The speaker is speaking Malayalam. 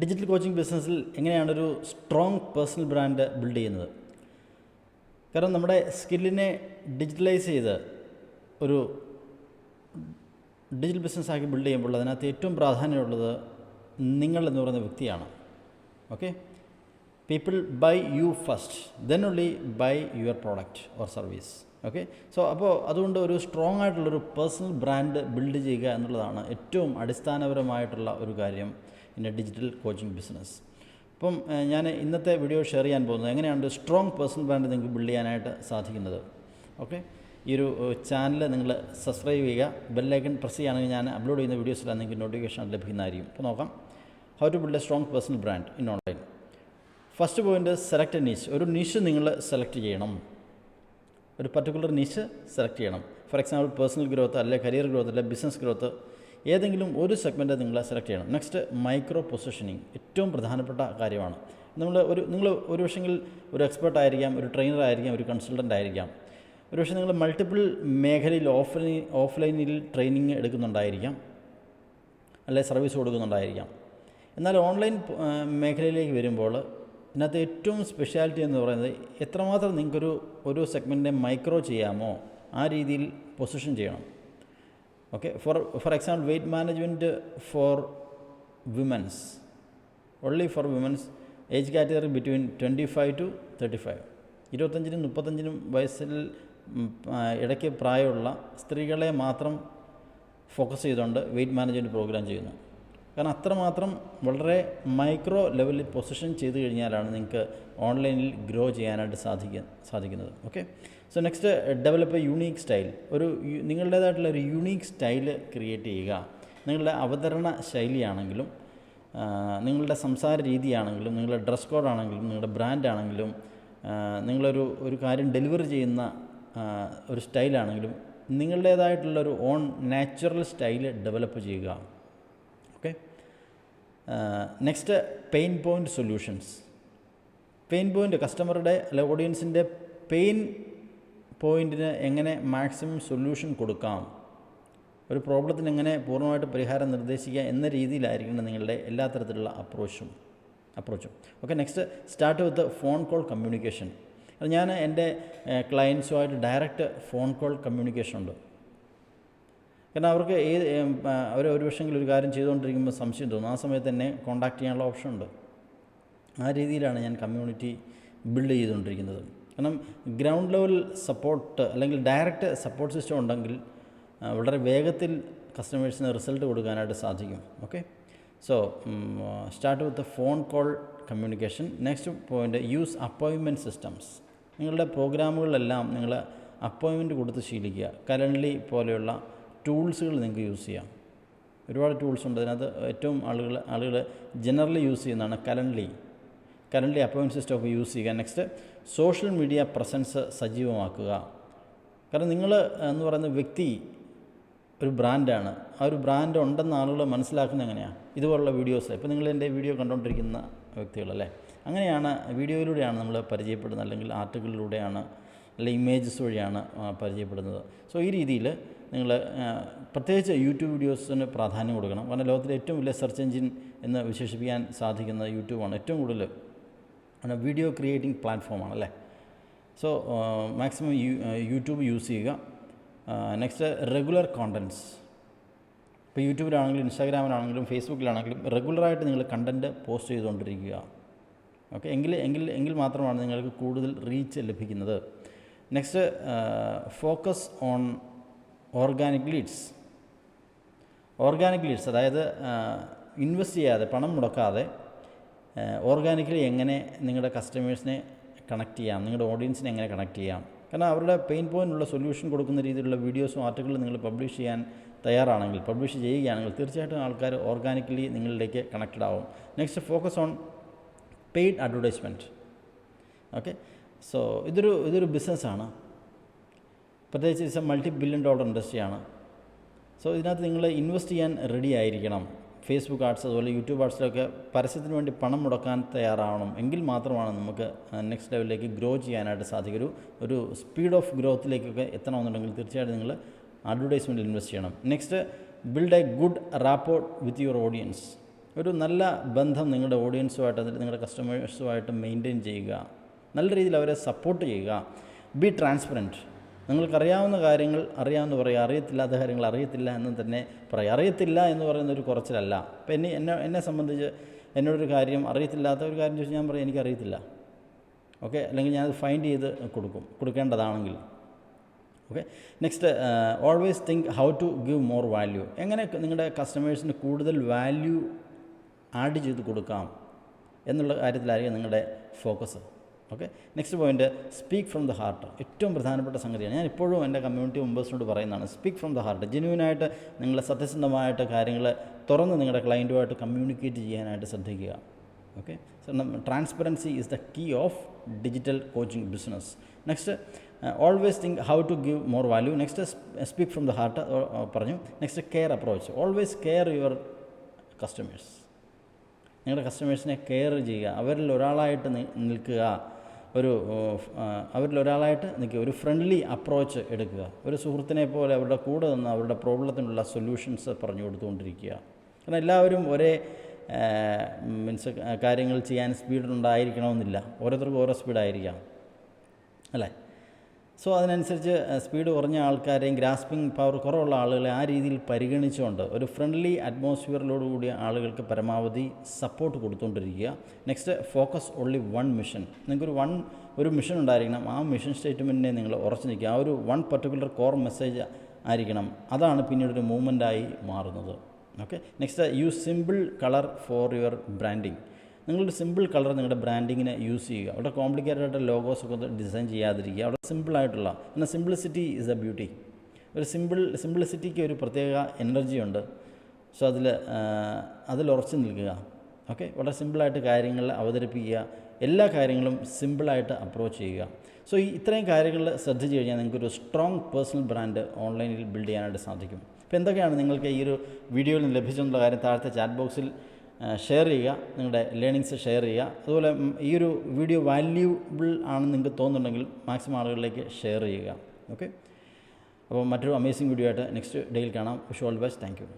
ഡിജിറ്റൽ കോച്ചിങ് ബിസിനസ്സിൽ എങ്ങനെയാണ് ഒരു സ്ട്രോങ് പേഴ്സണൽ ബ്രാൻഡ് ബിൽഡ് ചെയ്യുന്നത്? കാരണം നമ്മുടെ സ്കില്ലിനെ ഡിജിറ്റലൈസ് ചെയ്ത് ഒരു ഡിജിറ്റൽ ബിസിനസ്സാക്കി ബിൽഡ് ചെയ്യുമ്പോൾ അതിനകത്ത് ഏറ്റവും പ്രാധാന്യമുള്ളത് നിങ്ങൾ എന്ന് പറയുന്ന വ്യക്തിയാണ്. Okay people buy you first then only buy your product or service okay so അപ്പോൾ അതുകൊണ്ട് ഒരു സ്ട്രോങ് ആയിട്ടുള്ളൊരു പേഴ്സണൽ ബ്രാൻഡ് ബിൽഡ് ചെയ്യുക എന്നുള്ളതാണ് ഏറ്റവും അടിസ്ഥാനപരമായിട്ടുള്ള ഒരു കാര്യം ഇൻ ഡിജിറ്റൽ കോച്ചിങ് ബിസിനസ് അപ്പം ഞാൻ ഇന്നത്തെ വീഡിയോ ഷെയർ ചെയ്യാൻ പോകുന്നത് എങ്ങനെയാണ് ഒരു സ്ട്രോങ് പേഴ്സണൽ ബ്രാൻഡ് നിങ്ങൾക്ക് ബിൽഡ് ചെയ്യാനായിട്ട് സാധിക്കുന്നത്? ഓക്കെ ഈ ഒരു ചാനൽ നിങ്ങൾ സബ്സ്ക്രൈബ് ചെയ്യുക. ബെല്ലൈക്കൺ പ്രസ് ചെയ്യുകയാണെങ്കിൽ ഞാൻ അപ്ലോഡ് ചെയ്യുന്ന വീഡിയോസിലാണ് നിങ്ങൾക്ക് നോട്ടിഫിക്കേഷൻ ലഭിക്കുന്നതായിരിക്കും അപ്പോൾ നോക്കാം. How to build a strong personal brand in online first point select niche ഒരു നിഷ് നിങ്ങൾ സെലക്ട് ചെയ്യണം. ഒരു പർട്ടിക്കുലർ നിഷ് സെലക്ട് ചെയ്യണം. ഫോർ എക്സാമ്പിൾ പേഴ്സണൽ ഗ്രോത്ത് അല്ലെ കരിയർ ഗ്രോത്ത് അല്ലെ ബിസിനസ് ഗ്രോത്ത് ഏതെങ്കിലും ഒരു സെഗ്മെന്റ് നിങ്ങൾ സെലക്ട് ചെയ്യണം. നെക്സ്റ്റ് മൈക്രോ പൊസിഷനിങ് ഏറ്റവും പ്രധാനപ്പെട്ട കാര്യമാണ്. നമ്മൾ ഒരു നിങ്ങൾ ഒരു പക്ഷെങ്കിൽ ഒരു എക്സ്പേർട്ട് ആയിരിക്കാം ഒരു ട്രെയിനർ ആയിരിക്കാം ഒരു കൺസൾട്ടന്റ് ആയിരിക്കാം. ഒരു പക്ഷേ നിങ്ങൾ മൾട്ടിപ്പിൾ മേഖലയിൽ ഓഫ്ലൈൻ ഓഫ്ലൈനിൽ ട്രെയിനിങ് എടുക്കുന്നുണ്ടായിരിക്കാം. അല്ലെ സർവീസ് കൊടുക്കുന്നുണ്ടായിരിക്കാം. എന്നാൽ ഓൺലൈൻ മേഖലയിലേക്ക് വരുമ്പോൾ ഇതിനകത്ത് ഏറ്റവും സ്പെഷ്യാലിറ്റി എന്ന് പറയുന്നത് എത്രമാത്രം നിങ്ങൾക്കൊരു ഒരു സെഗ്മെന്റിനെ മൈക്രോ ചെയ്യാമോ ആ രീതിയിൽ പൊസിഷൻ ചെയ്യണം. Okay for for example weight management for womens only for womens age category between twenty five to thirty five ഇരുപത്തഞ്ചിനും മുപ്പത്തഞ്ചിനും വയസ്സിൽ ഇടയ്ക്ക് പ്രായമുള്ള സ്ത്രീകളെ മാത്രം ഫോക്കസ് ചെയ്തുകൊണ്ട് വെയ്റ്റ് മാനേജ്മെന്റ് പ്രോഗ്രാം ചെയ്യുന്നു. കാരണം അത്രമാത്രം വളരെ മൈക്രോ ലെവലിൽ പൊസിഷൻ ചെയ്ത് കഴിഞ്ഞാലാണ് നിങ്ങൾക്ക് ഓൺലൈനിൽ ഗ്രോ ചെയ്യാനായിട്ട് സാധിക്ക സാധിക്കുന്നത്. Okay so next develop unique style ഒരു നിങ്ങളുടേതായിട്ടുള്ള ഒരു യുണീക്ക് സ്റ്റൈൽ ക്രിയേറ്റ് ചെയ്യുക. നിങ്ങളുടെ അവതരണ ശൈലിയാണെങ്കിലും നിങ്ങളുടെ സംസാര രീതിയാണെങ്കിലും നിങ്ങളുടെ ഡ്രസ് കോഡാണെങ്കിലും നിങ്ങളുടെ ബ്രാൻഡ് ആണെങ്കിലും നിങ്ങളൊരു ഒരു കാര്യം ഡെലിവറി ചെയ്യുന്ന ഒരു സ്റ്റൈലാണെങ്കിലും നിങ്ങളുടേതായിട്ടുള്ളൊരു ഓൺ നാച്ചുറൽ സ്റ്റൈൽ ഡെവലപ്പ് ചെയ്യുക. Next pain point solutions pain point കസ്റ്റമറുടെ അല്ലെ ഓഡിയൻസിന്റെ പെയിൻ പോയിന്റിന് എങ്ങനെ മാക്സിമം സൊല്യൂഷൻ കൊടുക്കാം? ഒരു പ്രോബ്ലത്തിന് എങ്ങനെ പൂർണമായിട്ട് പരിഹാരം നിർദ്ദേശിക്കുക എന്ന രീതിയിലായിരിക്കണം നിങ്ങളുടെ എല്ലാ തരത്തിലുള്ള അപ്രോച്ചും അപ്രോച്ചും okay next start with phone call communication ഞാൻ എന്റെ ക്ലയൻസുമായിട്ട് ഡയറക്റ്റ് ഫോൺ കോൾ കമ്മ്യൂണിക്കേഷൻ ഉണ്ട്. കാരണം അവർക്ക് ഏത് അവർ ഒരു പക്ഷെങ്കിൽ ഒരു കാര്യം ചെയ്തുകൊണ്ടിരിക്കുമ്പോൾ സംശയം തോന്നും. ആ സമയത്ത് തന്നെ കോൺടാക്ട് ചെയ്യാനുള്ള ഓപ്ഷൻ ഉണ്ട്. ആ രീതിയിലാണ് ഞാൻ കമ്മ്യൂണിറ്റി ബിൽഡ് ചെയ്തുകൊണ്ടിരിക്കുന്നത്. കാരണം ഗ്രൗണ്ട് ലെവൽ സപ്പോർട്ട് അല്ലെങ്കിൽ ഡയറക്റ്റ് സപ്പോർട്ട് സിസ്റ്റം ഉണ്ടെങ്കിൽ വളരെ വേഗത്തിൽ കസ്റ്റമേഴ്സിന് റിസൾട്ട് കൊടുക്കാനായിട്ട് സാധിക്കും. Okay so start with phone call communication next point use അപ്പോയിൻമെന്റ് systems നിങ്ങളുടെ പ്രോഗ്രാമുകളിലെല്ലാം നിങ്ങൾ അപ്പോയിൻമെന്റ് കൊടുത്ത് ശീലിക്കുക. കലണ്ടലി പോലെയുള്ള ടൂൾസുകൾ നിങ്ങൾക്ക് യൂസ് ചെയ്യാം. ഒരുപാട് ടൂൾസ് ഉണ്ട്. അതിനകത്ത് ഏറ്റവും ആളുകൾ ആളുകൾ ജനറലി യൂസ് ചെയ്യുന്നതാണ് കലണ്ടലി കറന്റ് അപ്പോയിന്റ് സിസ്റ്റം ഒക്കെ യൂസ് ചെയ്യുക. നെക്സ്റ്റ് സോഷ്യൽ മീഡിയ പ്രസൻസ് സജീവമാക്കുക. കാരണം നിങ്ങൾ എന്ന് പറയുന്ന വ്യക്തി ഒരു ബ്രാൻഡാണ് ആ ഒരു ബ്രാൻഡ് ഉണ്ടെന്ന് ആളുകൾ മനസ്സിലാക്കുന്നത് എങ്ങനെയാണ് ഇതുപോലുള്ള വീഡിയോസ് ഇപ്പോൾ നിങ്ങൾ എന്റെ വീഡിയോ കണ്ടുകൊണ്ടിരിക്കുന്ന വ്യക്തികളല്ലേ അങ്ങനെയാണ് വീഡിയോയിലൂടെയാണ് നമ്മൾ പരിചയപ്പെടുന്നത്. അല്ലെങ്കിൽ ആർട്ടിക്കിളിലൂടെയാണ് അല്ലെങ്കിൽ ഇമേജസ് വഴിയാണ് പരിചയപ്പെടുന്നത്. സോ ഈ രീതിയിൽ നിങ്ങൾ പ്രത്യേകിച്ച് യൂട്യൂബ് വീഡിയോസിന് പ്രാധാന്യം കൊടുക്കണം. കാരണം ലോകത്തിലെ ഏറ്റവും വലിയ സെർച്ച് എഞ്ചിൻ എന്ന് വിശേഷിപ്പിക്കാൻ സാധിക്കുന്നത് യൂട്യൂബാണ് ഏറ്റവും കൂടുതൽ ആണ് വീഡിയോ ക്രിയേറ്റിംഗ് പ്ലാറ്റ്ഫോമാണ് അല്ലേ? സോ മാക്സിമം യൂട്യൂബ് യൂസ് ചെയ്യുക. നെക്സ്റ്റ് റെഗുലർ കോണ്ടന്റ്സ് ഇപ്പോൾ യൂട്യൂബിലാണെങ്കിലും ഇൻസ്റ്റാഗ്രാമിലാണെങ്കിലും ഫേസ്ബുക്കിലാണെങ്കിലും റെഗുലറായിട്ട് നിങ്ങൾ കണ്ടന്റ് പോസ്റ്റ് ചെയ്തുകൊണ്ടിരിക്കുക. ഓക്കെ എങ്കിൽ എങ്കിൽ എങ്കിൽ മാത്രമാണ് നിങ്ങൾക്ക് കൂടുതൽ റീച്ച് ലഭിക്കുന്നത്. Next focus on organic leads. Organic leads അതായത് ഇൻവെസ്റ്റ് ചെയ്യാതെ പണം മുടക്കാതെ ഓർഗാനിക്കലി എങ്ങനെ നിങ്ങളുടെ കസ്റ്റമേഴ്സിനെ കണക്ട് ചെയ്യാം നിങ്ങളുടെ ഓഡിയൻസിനെ എങ്ങനെ കണക്ട് ചെയ്യാം. കാരണം അവരുടെ പെയിൻ പോയിന്റുള്ള സൊല്യൂഷൻ കൊടുക്കുന്ന രീതിയിലുള്ള വീഡിയോസും ആർട്ടിക്കിളും നിങ്ങൾ പബ്ലിഷ് ചെയ്യാൻ തയ്യാറാണെങ്കിൽ പബ്ലിഷ് ചെയ്യുകയാണെങ്കിൽ തീർച്ചയായിട്ടും ആൾക്കാർ ഓർഗാനിക്കലി നിങ്ങളിലേക്ക് കണക്റ്റഡ് ആവും. Next focus on paid advertisement. Okay? So ഇതൊരു ഇതൊരു ബിസിനസ്സാണ്. പ്രത്യേകിച്ച് it's a multi billion dollar ഇൻഡസ്ട്രിയാണ് so ഇതിനകത്ത് നിങ്ങൾ ഇൻവെസ്റ്റ് ചെയ്യാൻ റെഡി ആയിരിക്കണം. ഫേസ്ബുക്ക് ആർട്സ് അതുപോലെ യൂട്യൂബ് ആർട്സിലൊക്കെ പരസ്യത്തിന് വേണ്ടി പണം മുടക്കാൻ തയ്യാറാവണം. എങ്കിൽ മാത്രമാണ് നമുക്ക് നെക്സ്റ്റ് ലെവലിലേക്ക് ഗ്രോ ചെയ്യാനായിട്ട് സാധിക്കും. ഒരു ഒരു സ്പീഡ് ഓഫ് ഗ്രോത്തിലേക്കൊക്കെ എത്തണമെന്നുണ്ടെങ്കിൽ തീർച്ചയായിട്ടും നിങ്ങൾ അഡ്വർടൈസ്മെന്റിൽ ഇൻവെസ്റ്റ് ചെയ്യണം. Next build a good rapport with your audience ഒരു നല്ല ബന്ധം നിങ്ങളുടെ ഓഡിയൻസുമായിട്ട് അതിൽ നിങ്ങളുടെ കസ്റ്റമേഴ്സുമായിട്ട് മെയിന്റെയിൻ ചെയ്യുക. നല്ല രീതിയിൽ അവരെ സപ്പോർട്ട് ചെയ്യുക. ബി ട്രാൻസ്പെറന്റ് നിങ്ങൾക്കറിയാവുന്ന കാര്യങ്ങൾ അറിയാമെന്ന് പറയുക അറിയത്തില്ലാത്ത കാര്യങ്ങൾ അറിയത്തില്ല എന്ന് തന്നെ പറയുക അറിയത്തില്ല എന്ന് പറയുന്ന ഒരു കുറച്ചിലല്ല. അപ്പം എന്നെ എന്നെ എന്നെ സംബന്ധിച്ച് എന്നോടൊരു കാര്യം അറിയത്തില്ലാത്ത ഒരു കാര്യം ചോദിച്ചാൽ ഞാൻ പറയും എനിക്കറിയത്തില്ല. ഓക്കെ? അല്ലെങ്കിൽ ഞാനത് ഫൈൻഡ് ചെയ്ത് കൊടുക്കും. കൊടുക്കേണ്ടതാണെങ്കിൽ. Okay? Next always think how to give more value എങ്ങനെ നിങ്ങളുടെ കസ്റ്റമേഴ്സിന് കൂടുതൽ വാല്യൂ ആഡ് ചെയ്ത് കൊടുക്കാം എന്നുള്ള കാര്യത്തിലായിരിക്കും നിങ്ങളുടെ focus okay? Next point speak from the heart ഏറ്റവും പ്രധാനപ്പെട്ട സംഗതിയാണ്. ഞാൻ ഇപ്പോഴും എന്റെ കമ്മ്യൂണിറ്റി മെമ്പേഴ്സിനോട് പറയുന്നതാണ്. സ്പീക്ക് ഫ്രം ദ ഹാർട്ട് ജെന്യൂനായിട്ട് നിങ്ങൾ സത്യസന്ധമായിട്ട് കാര്യങ്ങൾ തുറന്ന് നിങ്ങളുടെ ക്ലയന്റുമായിട്ട് കമ്മ്യൂണിക്കേറ്റ് ചെയ്യാനായിട്ട് ശ്രദ്ധിക്കുക. Okay? Transparency is the key of digital coaching business next always think how to give more value next speak from the heart പറഞ്ഞു. Next care approach always care your customers നിങ്ങളുടെ കസ്റ്റമേഴ്സിനെ കെയർ ചെയ്യുക. അവരിൽ ഒരാളായിട്ട് നിൽക്കുക. ഒരു അവരിൽ ഒരാളായിട്ട് നിൽക്കുക. ഒരു ഫ്രണ്ട്ലി അപ്രോച്ച് എടുക്കുക. ഒരു സുഹൃത്തിനെ പോലെ അവരുടെ കൂടെ നിന്ന് അവരുടെ പ്രോബ്ലത്തിനുള്ള സൊല്യൂഷൻസ് പറഞ്ഞു കൊടുത്തുകൊണ്ടിരിക്കുക. കാരണം എല്ലാവരും ഒരേ മീൻസ് കാര്യങ്ങൾ ചെയ്യാൻ സ്പീഡിലുണ്ടായിരിക്കണമെന്നില്ല ഓരോരുത്തർക്കും ഓരോ സ്പീഡായിരിക്കാം അല്ലേ? സോ അതിനനുസരിച്ച് സ്പീഡ് കുറഞ്ഞ ആൾക്കാരെയും ഗ്രാസ്പിംഗ് പവർ കുറവുള്ള ആളുകളെ ആ രീതിയിൽ പരിഗണിച്ചുകൊണ്ട് ഒരു ഫ്രണ്ട്ലി അറ്റ്മോസ്ഫിയറിലോട് കൂടിയ ആളുകൾക്ക് പരമാവധി support കൊടുത്തുകൊണ്ടിരിക്കുക. Next focus only one mission നിങ്ങൾക്കൊരു വൺ ഒരു മിഷൻ ഉണ്ടായിരിക്കണം. ആ മിഷൻ സ്റ്റേറ്റ്മെന്റിനെ നിങ്ങൾ ഉറച്ചു നിൽക്കുക. ആ ഒരു വൺ പർട്ടിക്കുലർ കോർ മെസ്സേജ് ആയിരിക്കണം. അതാണ് പിന്നീട് ഒരു മൂവ്മെന്റായി മാറുന്നത്. Okay next use simple colour for your branding നിങ്ങളൊരു സിമ്പിൾ കളർ നിങ്ങളുടെ ബ്രാൻഡിങ്ങിന് യൂസ് ചെയ്യുക. അവിടെ കോംപ്ലിക്കേറ്റഡ് ആയിട്ട് ലോഗോസ് ഒന്ന് ഡിസൈൻ ചെയ്യാതിരിക്കുക. അവിടെ സിമ്പിളായിട്ടുള്ള എന്നാൽ സിംപ്ലിസിറ്റി ഈസ് എ ബ്യൂട്ടി ഒരു സിമ്പിൾ സിംപ്ലിസിറ്റിക്ക് ഒരു പ്രത്യേക എനർജി ഉണ്ട്. സോ അതിൽ അതിൽ ഉറച്ചു നിൽക്കുക. ഓക്കെ വളരെ സിമ്പിളായിട്ട് കാര്യങ്ങൾ അവതരിപ്പിക്കുക. എല്ലാ കാര്യങ്ങളും സിമ്പിളായിട്ട് അപ്രോച്ച് ചെയ്യുക. സോ ഈ ഇത്രയും കാര്യങ്ങൾ ശ്രദ്ധിച്ചു കഴിഞ്ഞാൽ നിങ്ങൾക്കൊരു സ്ട്രോങ് പേഴ്സണൽ ബ്രാൻഡ് ഓൺലൈനിൽ ബിൽഡ് ചെയ്യാനായിട്ട് സാധിക്കും. അപ്പോൾ എന്തൊക്കെയാണ് നിങ്ങൾക്ക് ഈ ഒരു വീഡിയോയിൽ നിന്ന് ലഭിച്ചെന്നുള്ള കാര്യം? താഴത്തെ ചാറ്റ് ബോക്സിൽ ഷെയർ ചെയ്യുക നിങ്ങളുടെ ലേണിങ്സ് ഷെയർ ചെയ്യുക. അതുപോലെ ഈ ഒരു വീഡിയോ വാല്യൂബിൾ ആണെന്ന് നിങ്ങൾക്ക് തോന്നുന്നുണ്ടെങ്കിൽ മാക്സിമം ആളുകളിലേക്ക് ഷെയർ ചെയ്യുക. ഓക്കെ അപ്പോൾ മറ്റൊരു അമേസിംഗ് വീഡിയോ ആയിട്ട് നെക്സ്റ്റ് ഡേയിൽ കാണാം. Wish all best thank you